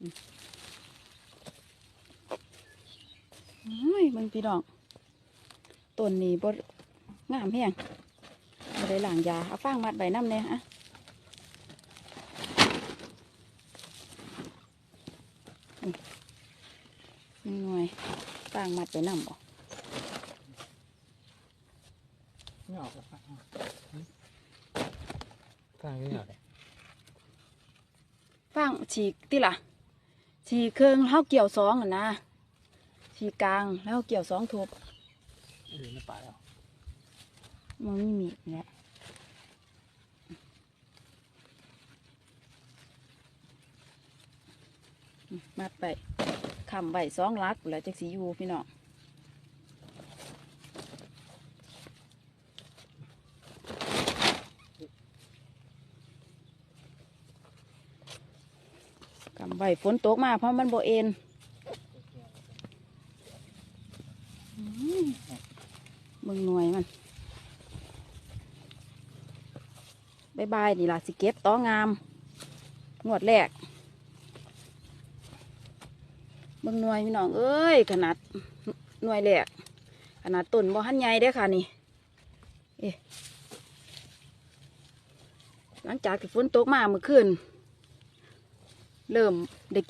เฮ้ยมันพี่น้องต้นนี้บดงามแห้งบ่ได้หลังยา เอาฟางมัดใบน้ำเนี่ยอะนี่หน่วยฟางมัดใบน้ำบ่ไม่ออกแล้วครับกลางนี่เหรอฟางฉีกติล่ะ ฉีกเครื่องแล้วเกี่ยวสองอะนะฉีกกลางแล้วเกี่ยวสองทบหรือในป่าแล้วมันไม่มีนี่แหละอืมมัดไปคำใบสองลักแล้วจักสีอยู่พี่น้อง คำใบฝนตกมาเพราะมันโบเอ็นมึงหน่วยมันบายบายนี่ล่ะสิเก็บต้องาม งวดแรกเบิ่งหน่วยพี่น้องเอ้ย ขนาดหน่วยแรกขนาดต้นบ่หันใหญ่เด้ค่ะนี่เอ๊ะหลังจากที่ฝนตกมาเมื่อคืน เริ่มได้